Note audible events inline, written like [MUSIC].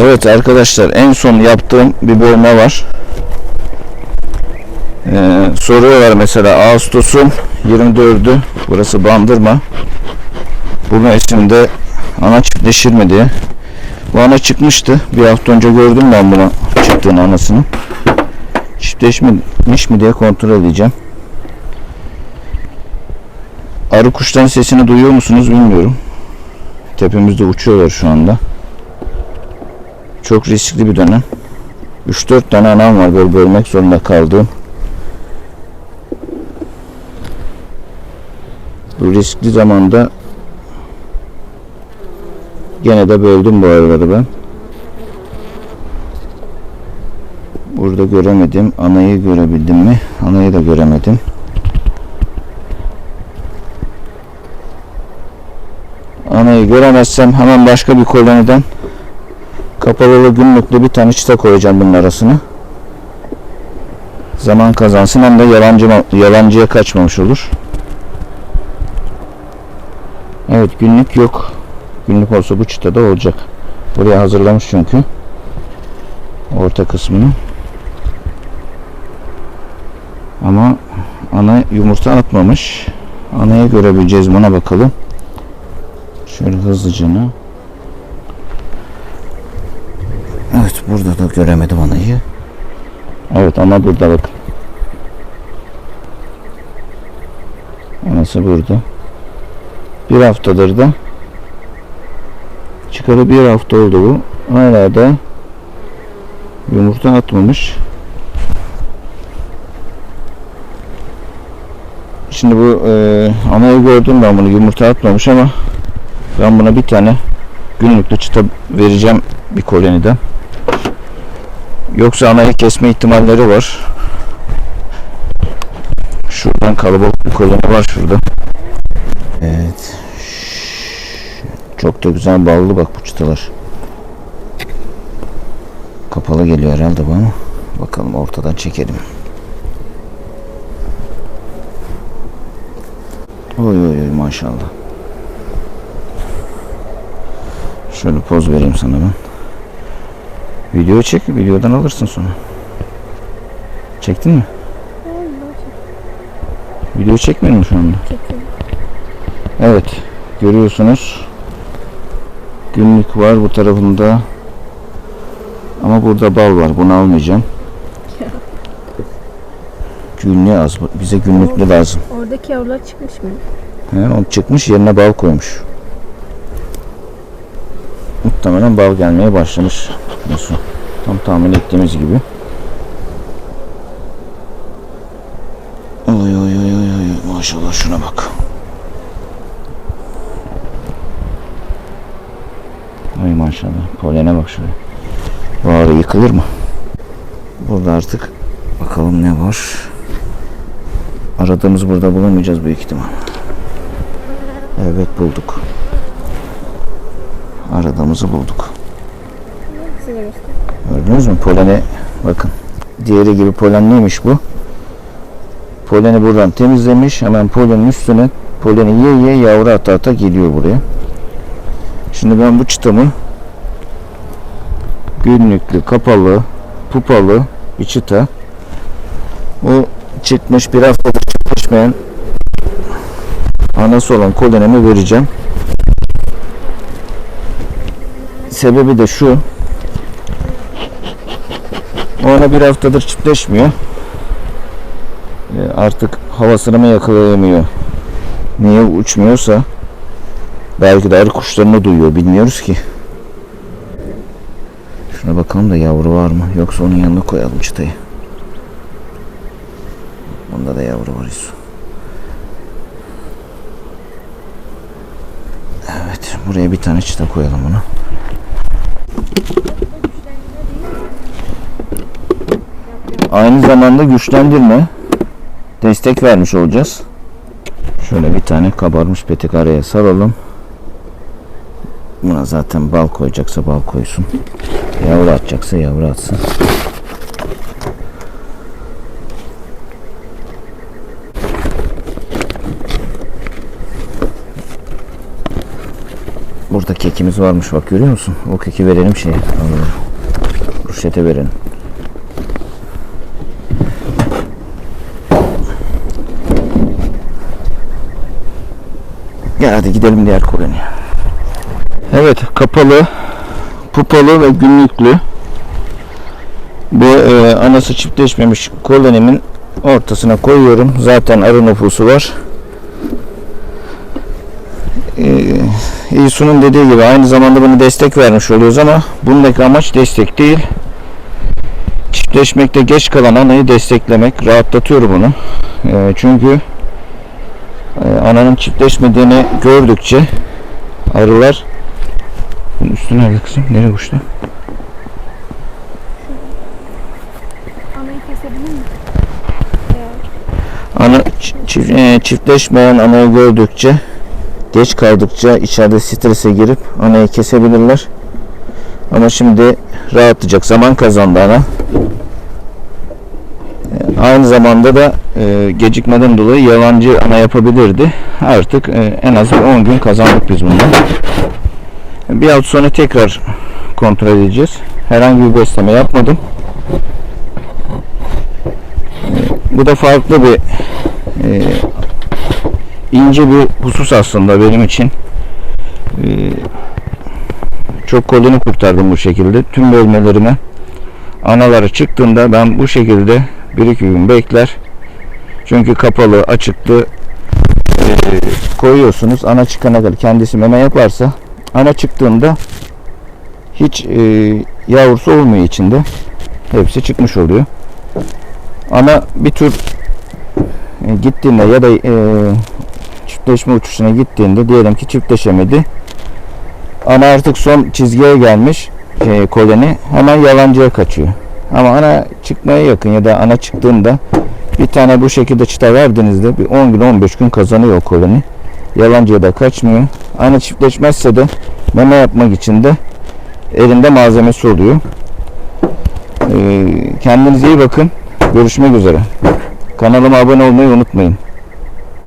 Evet arkadaşlar en son yaptığım bir bölme var. Ee, soruyorlar mesela Ağustos'un 24'ü burası Bandırma. Bu mevsimde ana çiftleşir mi diye. Bu ana çıkmıştı. Bir hafta önce gördüm ben bunu çıktığını anasını. Çiftleşmiş mi diye kontrol edeceğim. Arı kuşların sesini duyuyor musunuz bilmiyorum. Tepemizde uçuyorlar şu anda. Çok riskli bir dönem. 3-4 tane anam var böyle bölmek zorunda kaldığım. Bu riskli zamanda gene de böldüm bu arıları ben. Burada göremedim. Anayı görebildim mi? Anayı da göremedim. Anayı göremezsem hemen başka bir koloniden kapalı günlükle bir tane çıta koyacağım bunun arasına. Zaman kazansın hem de yalancı, yalancıya kaçmamış olur. Evet günlük yok. Günlük olsa bu çıtada olacak. Buraya hazırlamış çünkü. Orta kısmını. Ama ana yumurta atmamış. Anaya görebileceğiz buna bakalım. Şöyle hızlıca. Evet burada da göremedim anayı. Evet ana burada bakın. Anası burada. Bir haftadır da çıkalı bir hafta oldu bu. Hala da yumurta atmamış. Şimdi bu e, anayı gördüm ben bunu yumurta atmamış ama ben buna bir tane günlükte çıta vereceğim bir koloniden. Yoksa anayı kesme ihtimalleri var. Şuradan kalabalık bir koloni var şurada. Evet. Çok da güzel ballı bak bu çıtalar. Kapalı geliyor herhalde bu ama. Bakalım ortadan çekelim. Oy oy oy maşallah. Şöyle poz vereyim sana ben. Video çek, videodan alırsın sonra. Çektin mi? Video çekmiyor mu şu anda? Evet, görüyorsunuz. Günlük var bu tarafında. Ama burada bal var, bunu almayacağım. [LAUGHS] Günlüğü az, bize günlüklü lazım. Oradaki yavrular çıkmış mı? He, o çıkmış yerine bal koymuş. Muhtemelen bal gelmeye başlamış. Nasıl? Tam tahmin ettiğimiz gibi. Oy oy oy oy oy maşallah şuna bak. Ay maşallah polene bak şuraya. Bu arı yıkılır mı? Burada artık bakalım ne var. Aradığımız burada bulamayacağız büyük ihtimal. Evet bulduk. Aradığımızı bulduk. Gördünüz mü? Poleni bakın. Diğeri gibi polenliymiş bu. Poleni buradan temizlemiş. Hemen polenin üstüne poleni yiye yiye yavru ata ata geliyor buraya. Şimdi ben bu çıtamı günlüklü, kapalı, pupalı bir çıta. O çıkmış bir haftadır çıkmışmayan anası olan kolenimi vereceğim. Sebebi de şu. Ona bir haftadır çiftleşmiyor. E, Artık havasını mı yakalayamıyor? Niye uçmuyorsa belki de arı kuşlarını duyuyor bilmiyoruz ki. Şuna bakalım da yavru var mı? Yoksa onun yanına koyalım çıtayı. Bunda da yavru var İsu. Evet buraya bir tane çıta koyalım onu. Aynı zamanda güçlendirme destek vermiş olacağız. Şöyle bir tane kabarmış petek araya saralım. Buna zaten bal koyacaksa bal koysun. Yavru atacaksa yavru atsın. Burada kekimiz varmış bak görüyor musun? O keki verelim şeye. Ruşete verelim. Gel hadi gidelim diğer koloniye. Evet kapalı, pupalı ve günlüklü. Bu e, anası çiftleşmemiş kolonimin ortasına koyuyorum. Zaten arı nüfusu var. E, İsu'nun dediği gibi aynı zamanda bunu destek vermiş oluyoruz ama bundaki amaç destek değil. Çiftleşmekte geç kalan anayı desteklemek. Rahatlatıyor bunu. E, çünkü e, ananın çiftleşmediğini gördükçe arılar bunun üstüne nerede kızım? Nereye uçtu? Anayı kesebilir miyim? Ana çift- e, çiftleşmeyen anayı gördükçe geç kaldıkça içeride strese girip anayı kesebilirler. Ama şimdi rahatlayacak zaman kazandı ana. E, Aynı zamanda da e, gecikmeden dolayı yalancı ana yapabilirdi. Artık e, en az bir 10 gün kazandık biz bundan. Bir hafta sonra tekrar kontrol edeceğiz. Herhangi bir besleme yapmadım. Bu da farklı bir ince bir husus aslında benim için. E, çok kolunu kurtardım bu şekilde. Tüm bölmelerime anaları çıktığında ben bu şekilde bir iki gün bekler. Çünkü kapalı, açıklı e, koyuyorsunuz. Ana çıkana kadar kendisi meme yaparsa ana çıktığında hiç e, yavrusu olmuyor içinde. Hepsi çıkmış oluyor. Ana bir tür e, gittiğinde ya da e, çiftleşme uçuşuna gittiğinde diyelim ki çiftleşemedi. Ana artık son çizgiye gelmiş e, koloni hemen yalancıya kaçıyor. Ama ana çıkmaya yakın ya da ana çıktığında bir tane bu şekilde çıta verdiğinizde bir 10 gün 15 gün kazanıyor koloni. Yalancıya da kaçmıyor. Ana çiftleşmezse de meme yapmak için de elinde malzemesi oluyor. E, kendinize iyi bakın. Görüşmek üzere. Kanalıma abone olmayı unutmayın.